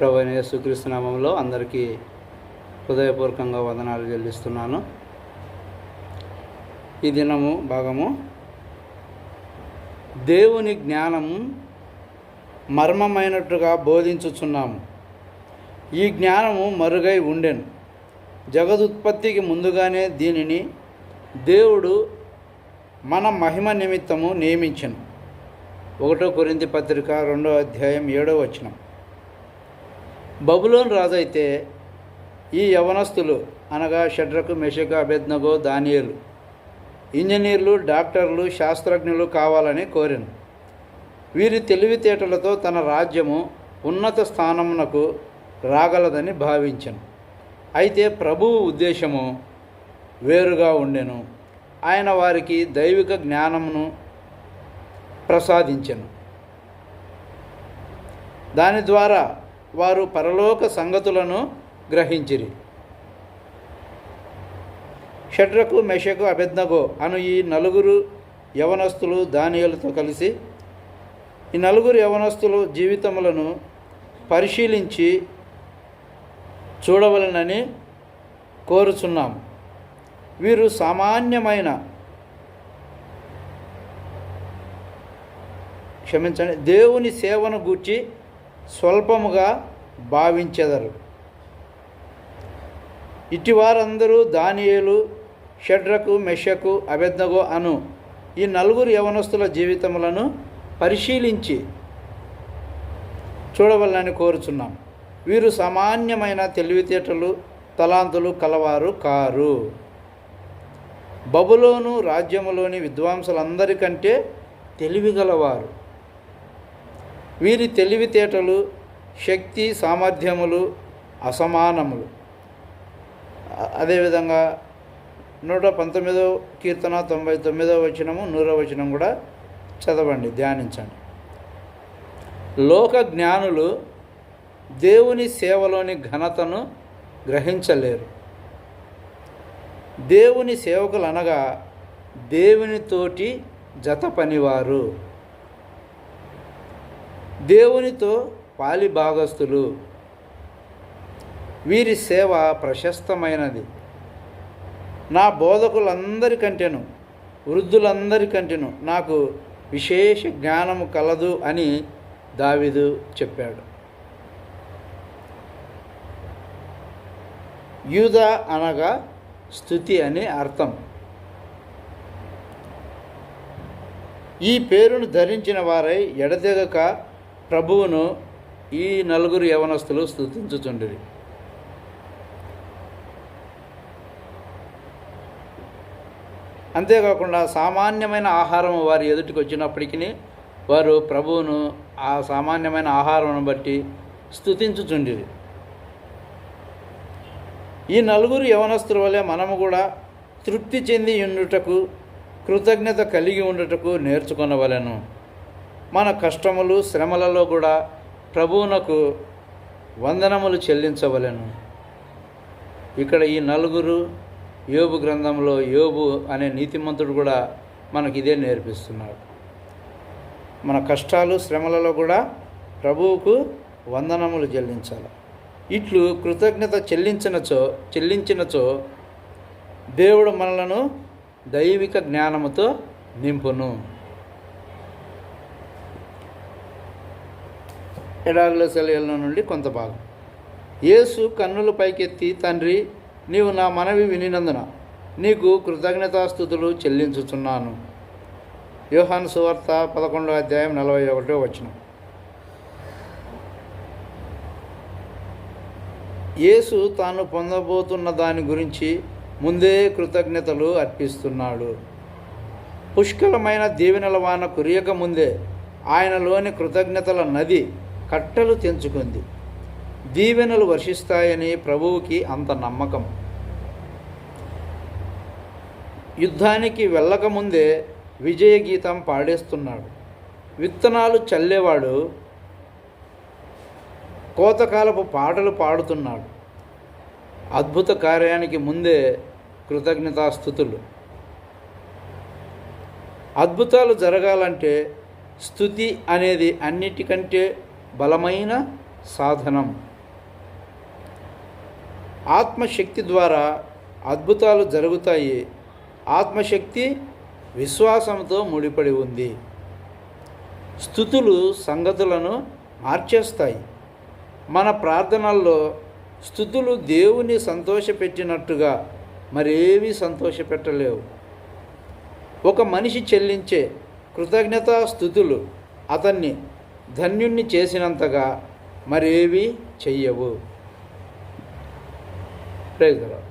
ప్రభు అయిన అందరికీ హృదయపూర్వకంగా వందనాలు చెల్లిస్తున్నాను. ఈ దినము భాగము దేవుని జ్ఞానం మర్మమైనట్టుగా బోధించుచున్నాము. ఈ జ్ఞానము మరుగై ఉండెను. జగదుత్పత్తికి ముందుగానే దీనిని దేవుడు మన మహిమ నిమిత్తము నియమించను. ఒకటో కొరింది పత్రిక రెండో అధ్యాయం ఏడో వచనం. బబులోన్ రాజు అయితే ఈ యవనస్తులు అనగా షడ్రకు మెషక అభెజ్ఞగో దానియేలు. ఇంజనీర్లు డాక్టర్లు శాస్త్రజ్ఞులు కావాలని కోరాను. వీరి తెలివితేటలతో తన రాజ్యము ఉన్నత స్థానమునకు రాగలదని భావించను. అయితే ప్రభువు ఉద్దేశము వేరుగా ఉండెను. ఆయన వారికి దైవిక జ్ఞానమును ప్రసాదించెను. దాని ద్వారా వారు పరలోక సంగతులను గ్రహించిరి. షడ్రకు మెషకు అభిజ్ఞగో అను ఈ నలుగురు యవనస్తులు దానియులతో కలిసి ఈ నలుగురు యవనస్తులు జీవితములను పరిశీలించి చూడవలనని కోరుచున్నాం వీరు సామాన్యమైన క్షమించండి దేవుని సేవను గూర్చి స్వల్పముగా భావించెదరు. ఇటివారందరూ దానియేలు షడ్రకు మెషకు అబెద్దగో అను ఈ నలుగురు యవనస్తుల జీవితములను పరిశీలించి చూడవల్లని కోరుచున్నాం. వీరు సామాన్యమైన తెలివితేటలు తలాంతులు కలవారు కారు. బబులోను రాజ్యములోని విద్వాంసులందరికంటే తెలివిగలవారు వీరి తెలివితేటలు శక్తి సామర్థ్యములు అసమానములు. అదేవిధంగా నూట పంతొమ్మిదవ కీర్తన తొంభై తొమ్మిదవ వచనము నూరో వచనం కూడా చదవండి ధ్యానించండి. లోక జ్ఞానులు దేవుని సేవలోని ఘనతను గ్రహించలేరు. దేవుని సేవకులు అనగా దేవునితోటి జత పనివారు దేవునితో పాలి భాగస్థులు. వీరి సేవ ప్రశస్తమైనది. నా బోధకులందరికంటేను వృద్ధులందరికంటేను నాకు విశేష జ్ఞానము కలదు అని దావిదు చెప్పాడు. యూద అనగా స్థుతి అని అర్థం. ఈ పేరును ధరించిన వారై ఎడతెగక ప్రభువును ఈ నలుగురు యవనస్తులు స్థుతించుచుండిరి అంతేకాకుండా సామాన్యమైన ఆహారం వారి ఎదుటికి వచ్చినప్పటికీ వారు ప్రభువును ఆ సామాన్యమైన ఆహారం బట్టి స్థుతించుచుండిరి ఈ నలుగురు యవనస్తుల వలె మనము కూడా తృప్తి చెంది ఉండుటకు కృతజ్ఞత కలిగి ఉండుటకు నేర్చుకొనవలెను. మన కష్టములు శ్రమలలో కూడా ప్రభువునకు వందనములు చెల్లించవలెను. ఇక్కడ ఈ నలుగురు యోబు గ్రంథంలో యోబు అనే నీతిమంతుడు కూడా మనకి ఇదే నేర్పిస్తున్నాడు. మన కష్టాలు శ్రమలలో కూడా ప్రభువుకు వందనములు చెల్లించాలి. ఇట్లు కృతజ్ఞత చెల్లించినచో చెల్లించినచో దేవుడు మనలను దైవిక జ్ఞానముతో నింపును. ఎడారిలో సెలవుల నుండి కొంత భాగం. యేసు కన్నులు పైకెత్తి తండ్రి నీవు నా మనవి వినినందున నీకు కృతజ్ఞతాస్థుతులు చెల్లించుచున్నాను. యోహాను సువార్త పదకొండో అధ్యాయం నలభై ఒకటో వచ్చిన యేసు తాను పొందబోతున్న దాని గురించి ముందే కృతజ్ఞతలు అర్పిస్తున్నాడు. పుష్కలమైన దీవెనల వాన కురియక ముందే ఆయనలోని కృతజ్ఞతల నది కట్టలు తెంచుకుంది. దీవెనలు వర్షిస్తాయని ప్రభువుకి అంత నమ్మకం. యుద్ధానికి వెళ్ళకముందే విజయ గీతం పాడేస్తున్నాడు. విత్తనాలు చల్లేవాడు కోతకాలపు పాటలు పాడుతున్నాడు. అద్భుత కార్యానికి ముందే కృతజ్ఞతాస్థుతులు. అద్భుతాలు జరగాలంటే స్థుతి అనేది అన్నిటికంటే బలమైన సాధనం. ఆత్మశక్తి ద్వారా అద్భుతాలు జరుగుతాయి. ఆత్మశక్తి విశ్వాసంతో ముడిపడి ఉంది. స్థుతులు సంగతులను మార్చేస్తాయి. మన ప్రార్థనల్లో స్థుతులు దేవుని సంతోషపెట్టినట్టుగా మరేవి సంతోషపెట్టలేవు. ఒక మనిషి చెల్లించే కృతజ్ఞతా స్థుతులు అతన్ని ధన్యుణ్ణి చేసినంతగా మరేవి చెయ్యవు. ప్రయోజనం